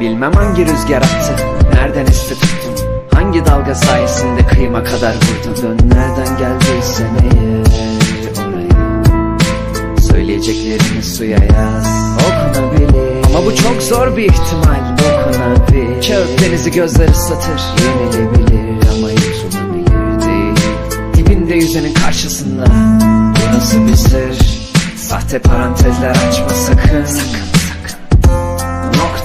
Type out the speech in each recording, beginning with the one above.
Bilmem hangi rüzgar attı Nereden esti tuttun? Hangi dalga sayesinde kıyıma kadar vurdun? Dön nereden geldiysen eğer oraya. Söyleyeceklerini suya yaz. Okunabilir. Ama bu çok zor bir ihtimal. Dokunabilir Kağıt denizi gözler ıslatır Yenilebilir ama yutulabilir değil. Dibinde yüzenin karşısında. Bu nasıl bir sır? Sahte parantezler açma Sakın. Sakın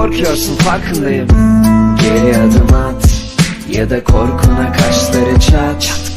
Korkuyorsun farkındayım. Geri adım at Ya da korkuna kaşları çat. Çat